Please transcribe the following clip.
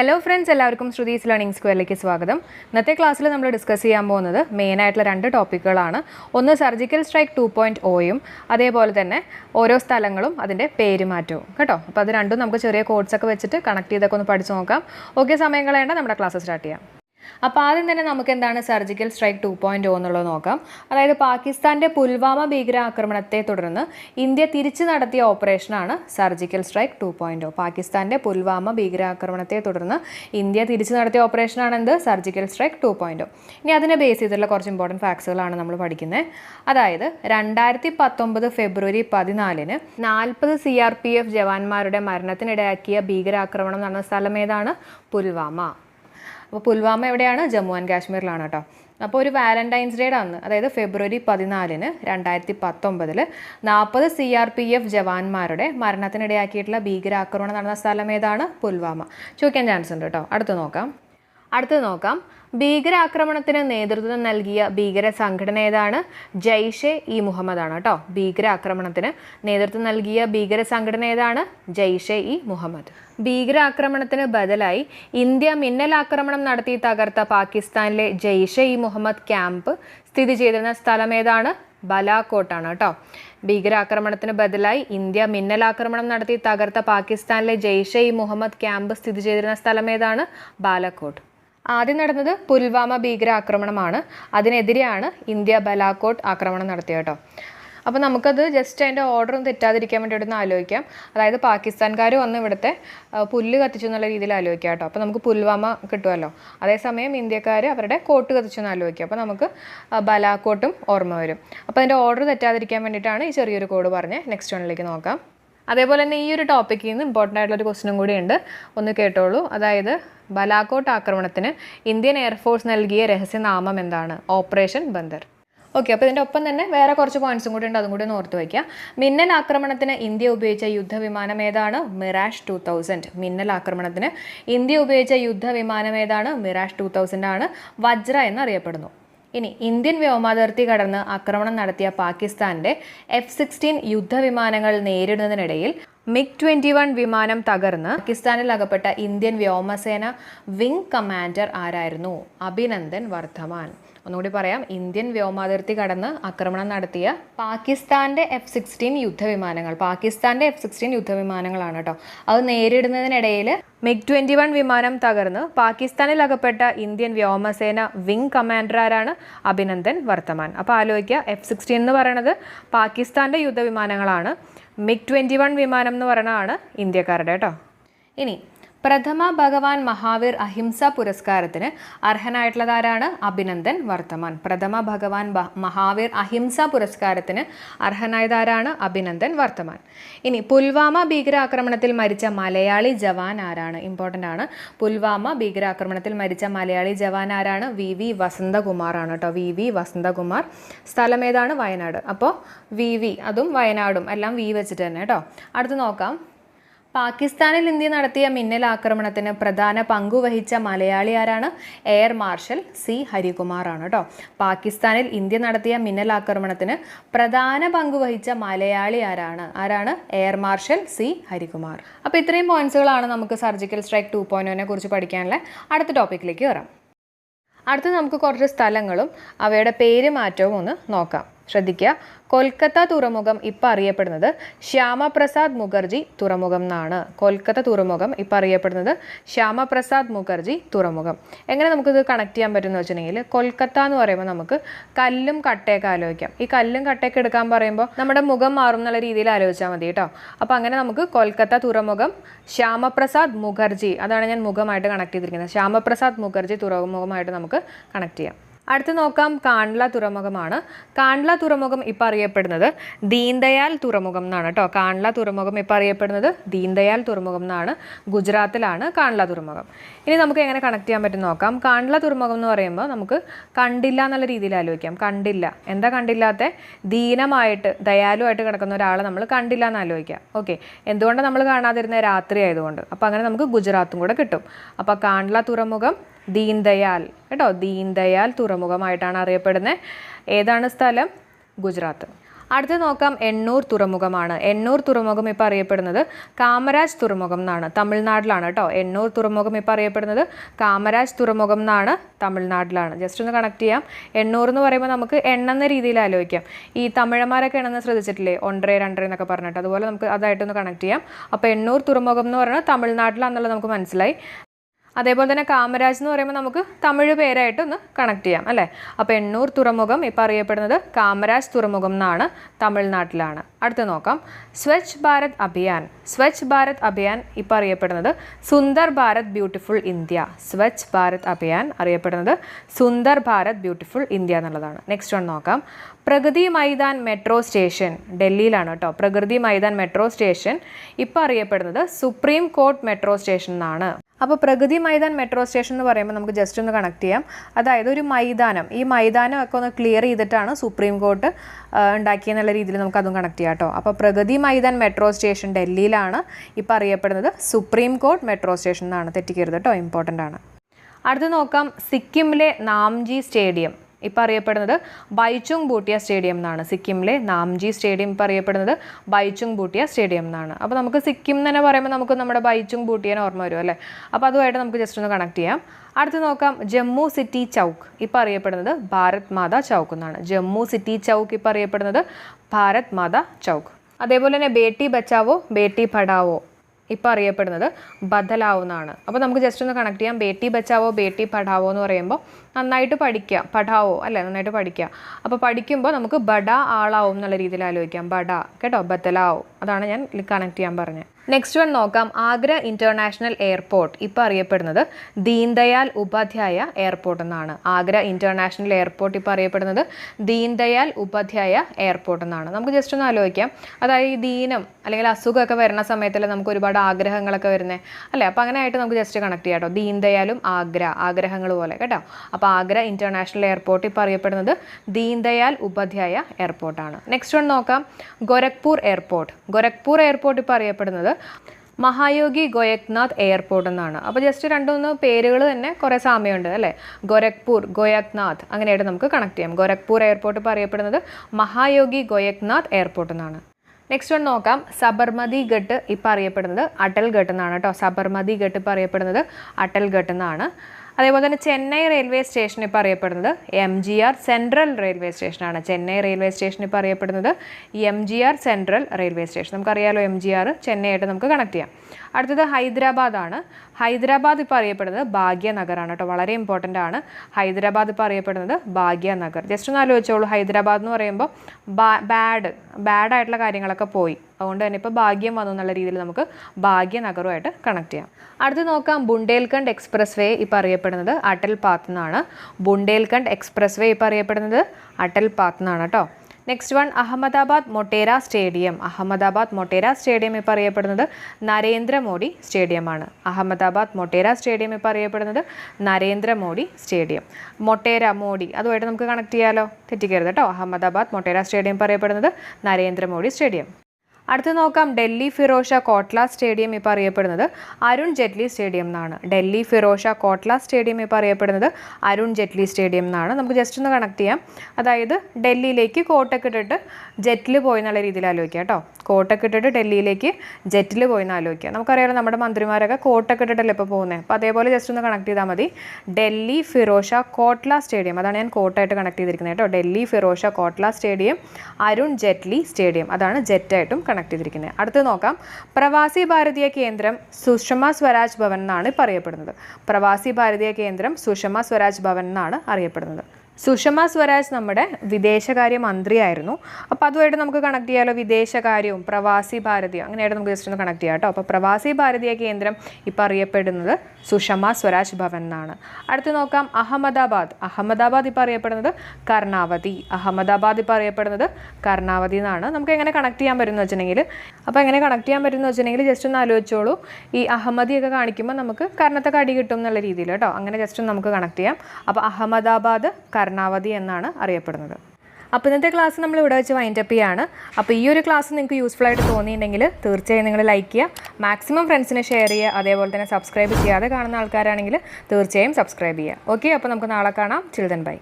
Hello friends എല്ലാവർക്കും Shruthi's learning സ്ക്വയറിലേക്ക് സ്വാഗതം. ഇന്നത്തെ ക്ലാസ്സിൽ നമ്മൾ ഡിസ്കസ് ചെയ്യാൻ പോകുന്നത് മെയിനായിട്ടുള്ള രണ്ട് ടോപ്പിക്കുകളാണ് ഒന്ന് സർജിക്കൽ സ്ട്രൈക്ക് ടു പോയിന്റ് ഒയും അതേപോലെ തന്നെ ഓരോ സ്ഥലങ്ങളും അതിന്റെ പേരുമാറ്റവും. കേട്ടോ? അപ്പോൾ അത് രണ്ടും നമുക്ക് ചെറിയ കോഡ്സൊക്കെ വെച്ചിട്ട് കണക്ട് ചെയ്തൊക്കെ ഒന്ന് പഠിച്ചു നോക്കാം. ഓക്കെ സമയം കളയേണ്ട നമ്മുടെ ക്ലാസ് സ്റ്റാർട്ട് ചെയ്യാം. അപ്പോൾ ആദ്യം തന്നെ നമുക്ക് എന്താണ് surgical strike two point O എന്നുള്ളത് നോക്കാം. അതായത് പാകിസ്ഥാന്റെ പുൽവാമ ഭീകരാക്രമണത്തെ തുടർന്ന് ഇന്ത്യ തിരിച്ചു നടത്തിയ ഓപ്പറേഷനാണ് surgical strike two point O പാകിസ്ഥാന്റെ പുൽവാമ ഭീകരാക്രമണത്തെ തുടർന്ന് ഇന്ത്യ തിരിച്ചു നടത്തിയ ഓപ്പറേഷനാണ് എന്ത്? Surgical strike two point O ഇനി അതിനെ ബേസ് ചെയ്തിട്ടുള്ള കുറച്ച് ഇമ്പോർട്ടന്റ് ഫാക്ട്സുകളാണ് നമ്മൾ പഠിക്കുന്നത്. അതായത് രണ്ടായിരത്തി പത്തൊമ്പത് ഫെബ്രുവരി പതിനാലിന് നാൽപ്പത് സി ആർ പി എഫ് ജവാന്മാരുടെ മരണത്തിനിടയാക്കിയ ഭീകരാക്രമണം നടന്ന സ്ഥലമേതാണ് പുൽവാമ. അപ്പോൾ പുൽവാമ എവിടെയാണ്? ജമ്മു ആൻഡ് കാശ്മീരിലാണ് കേട്ടോ. അപ്പോൾ ഒരു വാലന്റൈൻസ് ഡേ അന്ന് അതായത് ഫെബ്രുവരി പതിനാലിന് രണ്ടായിരത്തി പത്തൊമ്പതിൽ നാൽപ്പത് സി ആർ പി എഫ് ജവാന്മാരുടെ മരണത്തിനിടയാക്കിയിട്ടുള്ള ഭീകരാക്രമണം നടന്ന സ്ഥലം ഏതാണ്? പുൽവാമ. ചോദിക്കാൻ ചാൻസ് ഉണ്ട് കേട്ടോ. അടുത്ത് നോക്കാം. അടുത്ത് നോക്കാം. ഭീകരാക്രമണത്തിന് നേതൃത്വം നൽകിയ ഭീകര സംഘടന ഏതാണ്? ജയ്ഷെ ഇ മുഹമ്മദ് ആണ് കേട്ടോ. ഭീകരാക്രമണത്തിന് നേതൃത്വം നൽകിയ ഭീകര സംഘടന ഏതാണ്? ജയ്ഷെ ഇ മുഹമ്മദ്. ഭീകരാക്രമണത്തിന് ബദലായി ഇന്ത്യ മിന്നലാക്രമണം നടത്തി തകർത്ത പാകിസ്ഥാനിലെ ജയ്ഷെ ഇ മുഹമ്മദ് ക്യാമ്പ് സ്ഥിതി ചെയ്തിരുന്ന സ്ഥലം ഏതാണ്? ബലാക്കോട്ടാണ് കേട്ടോ. ഭീകരാക്രമണത്തിന് ബദലായി ഇന്ത്യ മിന്നലാക്രമണം നടത്തി തകർത്ത പാകിസ്ഥാനിലെ ജയ്ഷെ ഇ മുഹമ്മദ് ക്യാമ്പ് സ്ഥിതി ചെയ്തിരുന്ന സ്ഥലം ഏതാണ്? ബാലക്കോട്ട് ആദ്യം നടന്നത് പുൽവാമ ഭീകരാക്രമണമാണ്. അതിനെതിരെയാണ് ഇന്ത്യ ബലാക്കോട്ട് ആക്രമണം നടത്തിയത് കേട്ടോ. അപ്പോൾ നമുക്കത് ജസ്റ്റ് അതിന്റെ ഓർഡർ ഒന്നും തെറ്റാതിരിക്കാൻ വേണ്ടി ആലോചിക്കാം. അതായത് പാകിസ്ഥാൻകാർ വന്ന് ഇവിടുത്തെ പുല്ല് കത്തിച്ചു എന്നുള്ള രീതിയിൽ ആലോചിക്കാം കേട്ടോ. അപ്പോൾ നമുക്ക് പുൽവാമ കിട്ടുമല്ലോ. അതേസമയം ഇന്ത്യക്കാർ അവരുടെ കോട്ട് കത്തിച്ചു എന്ന് ആലോചിക്കാം. അപ്പോൾ നമുക്ക് ബലാക്കോട്ടും ഓർമ്മ വരും. അപ്പോൾ അതിന്റെ ഓർഡർ തെറ്റാതിരിക്കാൻ വേണ്ടിയിട്ടാണ് ഈ ചെറിയൊരു കോഡ് പറഞ്ഞ് നെക്സ്റ്റ് വണ്ണിലേക്ക് നോക്കാം. അതേപോലെ തന്നെ ഈ ഒരു ടോപ്പിക്കിൽ നിന്ന് ഇമ്പോർട്ടന്റ് ആയിട്ടുള്ള ഒരു ക്വസ്റ്റനും കൂടി ഉണ്ട്. ഒന്ന് കേട്ടോളൂ. അതായത് ബലാക്കോട്ട് ആക്രമണത്തിന് ഇന്ത്യൻ എയർഫോഴ്സ് നൽകിയ രഹസ്യനാമം എന്താണ്? ഓപ്പറേഷൻ ബന്ദർ ഓക്കെ അപ്പോൾ ഇതിന്റെ ഒപ്പം തന്നെ വേറെ കുറച്ച് പോയിന്റ്സും കൂടി ഉണ്ട്. അതും കൂടി ഒന്ന് ഓർത്ത് വയ്ക്കുക മിന്നൽ ആക്രമണത്തിന് ഇന്ത്യ ഉപയോഗിച്ച യുദ്ധവിമാനം ഏതാണ്? മിറാഷ് ടു തൗസൻഡ് മിന്നൽ ആക്രമണത്തിന് ഇന്ത്യ ഉപയോഗിച്ച യുദ്ധവിമാനം ഏതാണ്? മിറാഷ് ടു തൗസൻഡ് ആണ്. വജ്ര എന്നറിയപ്പെടുന്നു. ഇനി ഇന്ത്യൻ വ്യോമാതിർത്തി കടന്ന് ആക്രമണം നടത്തിയ പാകിസ്ഥാന്റെ എഫ് സിക്സ്റ്റീൻ യുദ്ധവിമാനങ്ങൾ നേരിടുന്നതിനിടയിൽ മിഗ് ട്വന്റി വൺ വിമാനം തകർന്ന് പാകിസ്ഥാനിൽ അകപ്പെട്ട ഇന്ത്യൻ വ്യോമസേന വിംഗ് കമാൻഡർ ആരായിരുന്നു? അഭിനന്ദൻ വർദ്ധമാൻ. ഒന്നുകൂടി പറയാം ഇന്ത്യൻ വ്യോമാതിർത്തി കടന്ന് ആക്രമണം നടത്തിയ പാകിസ്ഥാന്റെ എഫ് സിക്സ്റ്റീൻ യുദ്ധവിമാനങ്ങൾ. പാകിസ്ഥാന്റെ എഫ് സിക്സ്റ്റീൻ യുദ്ധവിമാനങ്ങളാണ് കേട്ടോ. അത് നേരിടുന്നതിനിടയിൽ മിഗ് ട്വന്റി വൺ വിമാനം തകർന്ന് പാകിസ്ഥാനിൽ അകപ്പെട്ട ഇന്ത്യൻ വ്യോമസേന വിംഗ് കമാൻഡർ ആരാണ്? അഭിനന്ദൻ വർത്തമാൻ അപ്പോൾ ആലോചിക്കുക എഫ് സിക്സ്റ്റീൻ എന്ന് പറയുന്നത് പാകിസ്ഥാന്റെ യുദ്ധവിമാനങ്ങളാണ്. മിഗ് ട്വന്റി വൺ വിമാനം എന്ന് പറയുന്നതാണ് ഇന്ത്യക്കാരുടെ കേട്ടോ. ഇനി പ്രഥമ ഭഗവാൻ മഹാവീർ അഹിംസ പുരസ്കാരത്തിന് അർഹനായിട്ടുള്ളതാരാണ്? അഭിനന്ദൻ വർത്തമാൻ പ്രഥമ ഭഗവാൻ മഹാവീർ അഹിംസ പുരസ്കാരത്തിന് അർഹനായതാരാണ്? അഭിനന്ദൻ വർത്തമാൻ ഇനി പുൽവാമ ഭീകരാക്രമണത്തിൽ മരിച്ച മലയാളി ജവാൻ ആരാണ്? ഇമ്പോർട്ടന്റ് ആണ്. പുൽവാമ ഭീകരാക്രമണത്തിൽ മരിച്ച മലയാളി ജവാൻ ആരാണ്? വി. വി. വസന്തകുമാറാണ് കേട്ടോ. വി. വി. വസന്തകുമാർ. സ്ഥലമേതാണ്? വയനാട്. അപ്പോൾ വി. വി. അതും വയനാടും. എല്ലാം വി വെച്ചിട്ട് തന്നെ കേട്ടോ. അടുത്ത് നോക്കാം. പാകിസ്ഥാനിൽ ഇന്ത്യ നടത്തിയ മിന്നൽ ആക്രമണത്തിന് പ്രധാന പങ്കുവഹിച്ച മലയാളി ആരാണ്? Air marshal C. ഹരികുമാറാണ് കേട്ടോ. പാകിസ്ഥാനിൽ ഇന്ത്യ നടത്തിയ മിന്നൽ ആക്രമണത്തിന് പ്രധാന പങ്കുവഹിച്ച മലയാളി ആരാണ്? ആരാണ്? Air marshal C. ഹരികുമാർ. അപ്പോൾ ഇത്രയും പോയിന്റ്സുകളാണ് നമുക്ക് സർജിക്കൽ സ്ട്രൈക്ക് ടു പോയിന്റിനെ കുറിച്ച് പഠിക്കാനുള്ള അടുത്ത ടോപ്പിക്കിലേക്ക് വരാം അടുത്ത് നമുക്ക് കുറച്ച് സ്ഥലങ്ങളും അവയുടെ പേര് മാറ്റവും ഒന്ന് നോക്കാം. ശ്രദ്ധിക്കുക. കൊൽക്കത്ത തുറമുഖം ഇപ്പം അറിയപ്പെടുന്നത് ശ്യാമപ്രസാദ് മുഖർജി തുറമുഖം എന്നാണ്. കൊൽക്കത്ത തുറമുഖം ഇപ്പം അറിയപ്പെടുന്നത് ശ്യാമപ്രസാദ് മുഖർജി തുറമുഖം. എങ്ങനെ നമുക്കിത് കണക്ട് ചെയ്യാൻ പറ്റുമെന്ന് വെച്ചിട്ടുണ്ടെങ്കിൽ കൊൽക്കത്ത എന്ന് പറയുമ്പോൾ നമുക്ക് കല്ലും കട്ടയൊക്കെ ആലോചിക്കാം. ഈ കല്ലും കട്ടയൊക്കെ എടുക്കാൻ പറയുമ്പോൾ നമ്മുടെ മുഖം മാറും എന്നുള്ള രീതിയിൽ ആലോചിച്ചാൽ മതി കേട്ടോ. അപ്പോൾ അങ്ങനെ നമുക്ക് കൊൽക്കത്ത തുറമുഖം ശ്യാമപ്രസാദ് മുഖർജി അതാണ് ഞാൻ മുഖമായിട്ട് കണക്ട് ചെയ്തിരിക്കുന്നത്. ശ്യാമപ്രസാദ് മുഖർജി തുറമുഖമായിട്ട് നമുക്ക് കണക്ട് ചെയ്യാം. അടുത്ത് നോക്കാം കാണ്ട്ല തുറമുഖമാണ്. കാണ്ട്ല തുറമുഖം ഇപ്പം അറിയപ്പെടുന്നത് ദീൻദയാൽ തുറമുഖം എന്നാണ് കേട്ടോ. കാണ്ട്ല തുറമുഖം ഇപ്പം അറിയപ്പെടുന്നത് ദീൻദയാൽ തുറമുഖം എന്നാണ്. ഗുജറാത്തിലാണ് കാണ്ട്ല തുറമുഖം. ഇനി നമുക്ക് എങ്ങനെ കണക്ട് ചെയ്യാൻ പറ്റും നോക്കാം. കാണ്ട്ല തുറമുഖം എന്ന് പറയുമ്പോൾ നമുക്ക് കണ്ടില്ല എന്നുള്ള രീതിയിൽ ആലോചിക്കാം. കണ്ടില്ല. എന്താ കണ്ടില്ലാത്ത? ദീനമായിട്ട് ദയാലുമായിട്ട് കിടക്കുന്ന ഒരാളെ നമ്മൾ കണ്ടില്ല എന്ന് ആലോചിക്കാം. ഓക്കെ. എന്തുകൊണ്ടാണ് നമ്മൾ കാണാതിരുന്ന? രാത്രി ആയതുകൊണ്ട്. അപ്പോൾ അങ്ങനെ നമുക്ക് ഗുജറാത്തും കൂടെ കിട്ടും. അപ്പോൾ കാണ്ട്ല തുറമുഖം ദീൻദയാൽ. കേട്ടോ? ദീൻദയാൽ തുറമുഖമായിട്ടാണ് അറിയപ്പെടുന്നത് ഏതാണ് സ്ഥലം? ഗുജറാത്ത്. അടുത്ത് നോക്കാം എണ്ണൂർ തുറമുഖമാണ്. എണ്ണൂർ തുറമുഖം ഇപ്പോൾ അറിയപ്പെടുന്നത് കാമരാജ് തുറമുഖം എന്നാണ്. തമിഴ്നാട്ടിലാണ് കേട്ടോ. എണ്ണൂർ തുറമുഖം ഇപ്പോൾ അറിയപ്പെടുന്നത് കാമരാജ് തുറമുഖം എന്നാണ് തമിഴ്നാട്ടിലാണ്. ജസ്റ്റ് ഒന്ന് കണക്ട് ചെയ്യാം. എണ്ണൂർ എന്ന് പറയുമ്പോൾ നമുക്ക് എണ്ണെന്ന രീതിയിൽ ആലോചിക്കാം. ഈ തമിഴന്മാരൊക്കെ എണ്ണെന്ന് ശ്രദ്ധിച്ചിട്ടില്ലേ? ഒണ്ടര രണ്ടര എന്നൊക്കെ പറഞ്ഞിട്ട്. അതുപോലെ നമുക്ക് അതായിട്ടൊന്ന് കണക്ട് ചെയ്യാം. അപ്പോൾ എണ്ണൂർ തുറമുഖം എന്ന് പറയുന്നത് തമിഴ്നാട്ടിലാണെന്നുള്ളത് നമുക്ക് മനസ്സിലായി. അതേപോലെ തന്നെ കാമരാജ് എന്ന് പറയുമ്പോൾ നമുക്ക് തമിഴ് പേരായിട്ട് ഒന്ന് കണക്ട് ചെയ്യാം അല്ലേ? അപ്പോൾ എണ്ണൂർ തുറമുഖം ഇപ്പോൾ അറിയപ്പെടുന്നത് കാമരാജ് തുറമുഖം എന്നാണ് തമിഴ്നാട്ടിലാണ്. അടുത്ത് നോക്കാം. സ്വച്ഛ് ഭാരത് അഭിയാൻ. സ്വച്ഛ് ഭാരത് അഭിയാൻ ഇപ്പോൾ അറിയപ്പെടുന്നത് സുന്ദർ ഭാരത് ബ്യൂട്ടിഫുൾ ഇന്ത്യ. സ്വച്ഛ് ഭാരത് അഭിയാൻ അറിയപ്പെടുന്നത് സുന്ദർ ഭാരത് ബ്യൂട്ടിഫുൾ ഇന്ത്യ എന്നുള്ളതാണ്. നെക്സ്റ്റ് വൺ നോക്കാം. Pragati Maidan metro station. ഡൽഹിയിലാണ് കേട്ടോ. പ്രകൃതി മൈതാൻ മെട്രോ സ്റ്റേഷൻ ഇപ്പോൾ അറിയപ്പെടുന്നത് സുപ്രീം കോർട്ട് മെട്രോ സ്റ്റേഷൻ എന്നാണ്. അപ്പോൾ പ്രഗതി മൈതാൻ മെട്രോ സ്റ്റേഷൻ എന്ന് പറയുമ്പോൾ നമുക്ക് ജസ്റ്റ് ഒന്ന് കണക്ട് ചെയ്യാം. അതായത് ഒരു മൈതാനം. ഈ മൈതാനം ഒക്കെ ഒന്ന് ക്ലിയർ ചെയ്തിട്ടാണ് സുപ്രീം കോർട്ട് ഉണ്ടാക്കിയെന്നുള്ള രീതിയിൽ നമുക്ക് അതും കണക്ട് ചെയ്യാം കേട്ടോ അപ്പോൾ പ്രഗതി മൈതാൻ മെട്രോ സ്റ്റേഷൻ ഡൽഹിയിലാണ് ഇപ്പോൾ അറിയപ്പെടുന്നത്. സുപ്രീം കോർട്ട് മെട്രോ സ്റ്റേഷൻ എന്നാണ് തെറ്റിക്കരുത് കേട്ടോ ഇമ്പോർട്ടന്റ് ആണ്. അടുത്ത് നോക്കാം. സിക്കിമിലെ നാംജി സ്റ്റേഡിയം. ഇപ്പോൾ അറിയപ്പെടുന്നത് ബൈച്ചുങ് ബൂട്ടിയ സ്റ്റേഡിയം എന്നാണ്. സിക്കിമിലെ നാംജി സ്റ്റേഡിയം ഇപ്പോൾ അറിയപ്പെടുന്നത് ബൈച്ചുങ് ബൂട്ടിയ സ്റ്റേഡിയം എന്നാണ്. അപ്പോൾ നമുക്ക് സിക്കിം എന്ന് തന്നെ പറയുമ്പോൾ നമുക്ക് നമ്മുടെ ബൈച്ചുങ് ബൂട്ടിയനെ ഓർമ്മ വരും അല്ലേ? അപ്പോൾ അതുമായിട്ട് നമുക്ക് ജസ്റ്റ് ഒന്ന് കണക്ട് ചെയ്യാം. അടുത്ത് നോക്കാം ജമ്മു സിറ്റി ചൗക്ക്. ഇപ്പോൾ അറിയപ്പെടുന്നത് ഭാരത് മാതാ ചൗക്ക് എന്നാണ്. ജമ്മു സിറ്റി ചൗക്ക് ഇപ്പോൾ അറിയപ്പെടുന്നത് ഭാരത് മാതാ ചൗക്ക്. അതേപോലെ തന്നെ ബേട്ടി ബച്ചാവോ ബേട്ടി പഠാവോ. ഇപ്പോൾ അറിയപ്പെടുന്നത് ബദലാവുന്നതാണ് അപ്പോൾ നമുക്ക് ജസ്റ്റ് ഒന്ന് കണക്ട് ചെയ്യാം. ബേട്ടി ബച്ചാവോ ബേട്ടി പഠാവോ എന്ന് പറയുമ്പോൾ നന്നായിട്ട് പഠിക്കുക പഠാവോ അല്ലേ? നന്നായിട്ട് പഠിക്കുക അപ്പോൾ പഠിക്കുമ്പോൾ നമുക്ക് ബഡ ആളാവും എന്നുള്ള രീതിയിൽ ആലോചിക്കാം. ബഡ കേട്ടോ? ബദലാവും. അതാണ് ഞാൻ കണക്ട് ചെയ്യാൻ പറഞ്ഞത്. നെക്സ്റ്റ് വൺ നോക്കാം. ആഗ്ര ഇന്റർനാഷണൽ എയർപോർട്ട് ഇപ്പോൾ അറിയപ്പെടുന്നത് ദീൻദയാൽ ഉപാധ്യായ എയർപോർട്ട് എന്നാണ്. ആഗ്ര ഇന്റർനാഷണൽ എയർപോർട്ട് ഇപ്പോൾ അറിയപ്പെടുന്നത് ദീൻദയാൽ ഉപാധ്യായ എയർപോർട്ട് എന്നാണ്. നമുക്ക് ജസ്റ്റ് ഒന്ന് ആലോചിക്കാം. അതായത് ഈ ദീനം അല്ലെങ്കിൽ അസുഖമൊക്കെ വരുന്ന സമയത്തല്ലേ നമുക്ക് ഒരുപാട് ആഗ്രഹങ്ങളൊക്കെ വരുന്നത് അല്ലേ? അപ്പോൾ അങ്ങനെ ആയിട്ട് നമുക്ക് ജസ്റ്റ് കണക്ട് ചെയ്യാം കേട്ടോ. ദീൻദയാലും ആഗ്ര ആഗ്രഹങ്ങൾ പോലെ കേട്ടോ. അപ്പോൾ ആഗ്ര ഇന്റർനാഷണൽ എയർപോർട്ട് ഇപ്പോൾ അറിയപ്പെടുന്നത് ദീൻദയാൽ ഉപാധ്യായ എയർപോർട്ടാണ് നെക്സ്റ്റ് വൺ നോക്കാം. ഗോരഖ്പൂർ എയർപോർട്ട് ഗോരഖ്പൂർ എയർപോർട്ട് ഇപ്പോൾ അറിയപ്പെടുന്നത് മഹായോഗി ഗോയക്നാഥ് എയർപോർട്ട് എന്നാണ്. അപ്പോൾ ജസ്റ്റ് രണ്ടൊന്ന് പേരുകൾ തന്നെ കുറേ സാമ്യമുണ്ട് അല്ലേ? ഗോരഖ്പൂർ ഗോയക്നാഥ് അങ്ങനെയായിട്ട് നമുക്ക് കണക്ട് ചെയ്യാം. ഗോരഖ്പൂർ എയർപോർട്ട് ഇപ്പോൾ അറിയപ്പെടുന്നത് മഹായോഗി ഗോയക്നാഥ് എയർപോർട്ട് എന്നാണ്. നെക്സ്റ്റ് വൺ നോക്കാം. സബർമതി ഘട്ട് ഇപ്പോൾ അറിയപ്പെടുന്നത് അടൽ ഘട്ട് എന്നാണ് കേട്ടോ. സബർമതി ഘട്ട് ഇപ്പോൾ അറിയപ്പെടുന്നത് അടൽ എന്നാണ്. അതേപോലെ തന്നെ ചെന്നൈ റെയിൽവേ സ്റ്റേഷൻ ഇപ്പോൾ അറിയപ്പെടുന്നത് M G R central railway സ്റ്റേഷനാണ്. ചെന്നൈ റെയിൽവേ സ്റ്റേഷൻ ഇപ്പോൾ അറിയപ്പെടുന്നത് M G R central railway station. നമുക്കറിയാലോ എം ജി ആർ ചെന്നൈ ആയിട്ട് നമുക്ക് കണക്ട് ചെയ്യാം. അടുത്തത് ഹൈദരാബാദാണ്. ഹൈദരാബാദ് ഇപ്പോൾ അറിയപ്പെടുന്നത് ഭാഗ്യനഗറാണ് കേട്ടോ. വളരെ ഇമ്പോർട്ടന്റ് ആണ്. ഹൈദരാബാദ് ഇപ്പോൾ അറിയപ്പെടുന്നത് ഭാഗ്യനഗർ. ജസ്റ്റ് ഒന്ന് ആലോചിച്ചോളൂ. ഹൈദരാബാദ് എന്ന് പറയുമ്പോൾ ബാഡ് ബാഡ് ആയിട്ടുള്ള കാര്യങ്ങളൊക്കെ പോയി. അതുകൊണ്ട് തന്നെ ഇപ്പോൾ ഭാഗ്യം വന്നു എന്നുള്ള രീതിയിൽ നമുക്ക് ഭാഗ്യനഗറുമായിട്ട് കണക്ട് ചെയ്യാം. അടുത്ത് നോക്കാം. ബുണ്ടേൽഖണ്ഡ് എക്സ്പ്രസ് വേ ഇപ്പോൾ അറിയപ്പെടുന്നത് അടൽ പാത്ത് എന്നാണ് ബുണ്ടേൽഖണ്ഡ് എക്സ്പ്രസ് വേ ഇപ്പോൾ അറിയപ്പെടുന്നത് അടൽ പാത്ത് എന്നാണ് കേട്ടോ. Next one Ahmedabad Motera stadium Ahmedabad Motera stadium ഇപ്പോൾ അറിയപ്പെടുന്നത് നരേന്ദ്രമോദി സ്റ്റേഡിയമാണ് അഹമ്മദാബാദ് മൊട്ടേര സ്റ്റേഡിയം ഇപ്പോൾ അറിയപ്പെടുന്നത് നരേന്ദ്രമോദി സ്റ്റേഡിയം മൊട്ടേര മോഡി അതുമായിട്ട് നമുക്ക് കണക്ട് ചെയ്യാമല്ലോ തെറ്റിക്കരുത് കേട്ടോ. അഹമ്മദാബാദ് മൊട്ടേര സ്റ്റേഡിയം പറയപ്പെടുന്നത് നരേന്ദ്രമോദി സ്റ്റേഡിയം അടുത്ത് നോക്കാം. ഡൽഹി ഫിറോഷ കോട്ട്ല സ്റ്റേഡിയം ഇപ്പോൾ അറിയപ്പെടുന്നത് അരുൺ ജെറ്റ്ലി സ്റ്റേഡിയം എന്നാണ്. ഡൽഹി ഫിറോഷ കോട്ട്ല സ്റ്റേഡിയം ഇപ്പോൾ അറിയപ്പെടുന്നത് അരുൺ ജെറ്റ്ലി സ്റ്റേഡിയം എന്നാണ്. നമുക്ക് ജസ്റ്റ് ഒന്ന് കണക്ട് ചെയ്യാം. അതായത് ഡൽഹിയിലേക്ക് കോട്ടൊക്കെ ഇട്ടിട്ട് ജെറ്റിൽ പോയി എന്നുള്ള രീതിയിൽ ആലോചിക്കാം കേട്ടോ. കോട്ടൊക്കെ ഇട്ടിട്ട് ഡൽഹിയിലേക്ക് ജെറ്റിൽ പോയി എന്ന് ആലോചിക്കാം. നമുക്കറിയാലോ നമ്മുടെ മന്ത്രിമാരൊക്കെ കോട്ടൊക്കെ ഇട്ടിട്ടല്ലേ ഇപ്പോൾ പോകുന്നത് അപ്പോൾ അതേപോലെ ജസ്റ്റ് ഒന്ന് കണക്ട് ചെയ്താൽ മതി. ഡൽഹി ഫിറോഷ കോട്ട്ല സ്റ്റേഡിയം. അതാണ് ഞാൻ കോട്ടായിട്ട് കണക്ട് ചെയ്തിരിക്കുന്നത് കേട്ടോ. Delhi Firoz Kotla stadium Arun Jaitley stadium. അതാണ് ജെറ്റായിട്ടും കണക്ട് ചെയ്തിരിക്കുന്നത്. അടുത്ത് നോക്കാം. പ്രവാസി ഭാരതീയ കേന്ദ്രം സുഷമ സ്വരാജ് ഭവൻ എന്നാണ് പറയപ്പെടുന്നത്. പ്രവാസി ഭാരതീയ കേന്ദ്രം സുഷമ സ്വരാജ് ഭവൻ എന്നാണ് അറിയപ്പെടുന്നത്. സുഷമ സ്വരാജ് നമ്മുടെ വിദേശകാര്യ മന്ത്രിയായിരുന്നു. അപ്പോൾ അതുമായിട്ട് നമുക്ക് കണക്ട് ചെയ്യാമല്ലോ വിദേശകാര്യവും പ്രവാസി ഭാരതീയ അങ്ങനെയായിട്ട് നമുക്ക് ജസ്റ്റ് ഒന്ന് കണക്ട് ചെയ്യാം കേട്ടോ. അപ്പോൾ പ്രവാസി ഭാരതീയ കേന്ദ്രം ഇപ്പോൾ അറിയപ്പെടുന്നത് സുഷമ സ്വരാജ് ഭവൻ എന്നാണ്. അടുത്ത് നോക്കാം അഹമ്മദാബാദ്. അഹമ്മദാബാദ് ഇപ്പോൾ അറിയപ്പെടുന്നത് കർണാവതി. അഹമ്മദാബാദ് ഇപ്പോൾ അറിയപ്പെടുന്നത് കർണാവതി എന്നാണ്. നമുക്ക് എങ്ങനെ കണക്ട് ചെയ്യാൻ പറ്റുമെന്ന് വെച്ചിട്ടുണ്ടെങ്കിൽ? അപ്പോൾ എങ്ങനെ കണക്ട് ചെയ്യാൻ പറ്റുമെന്ന് വെച്ചിട്ടുണ്ടെങ്കിൽ ജസ്റ്റ് ഒന്ന് ആലോചിച്ചോളൂ. ഈ അഹമ്മദിയൊക്കെ കാണിക്കുമ്പോൾ നമുക്ക് കർണത്തെ കടി കിട്ടും എന്നുള്ള രീതിയിൽ കേട്ടോ. അങ്ങനെ ജസ്റ്റ് നമുക്ക് കണക്ട് ചെയ്യാം. അപ്പോൾ അഹമ്മദാബാദ് കർണാവതി എന്നാണ് അറിയപ്പെടുന്നത്. അപ്പോൾ ഇന്നത്തെ ക്ലാസ് നമ്മൾ ഇവിടെ വെച്ച് വൈൻഡപ്പ് ചെയ്യാണ്. അപ്പോൾ ഈ ഒരു ക്ലാസ് നിങ്ങൾക്ക് യൂസ്ഫുൾ ആയിട്ട് തോന്നിയിട്ടുണ്ടെങ്കിൽ തീർച്ചയായും നിങ്ങൾ ലൈക്ക് ചെയ്യുക. മാക്സിമം ഫ്രണ്ട്സിനെ ഷെയർ ചെയ്യുക. അതേപോലെ തന്നെ സബ്സ്ക്രൈബ് ചെയ്യാതെ കാണുന്ന ആൾക്കാരാണെങ്കിൽ തീർച്ചയായും സബ്സ്ക്രൈബ് ചെയ്യുക. ഓക്കെ അപ്പോൾ നമുക്ക് നാളെ കാണാം. Children by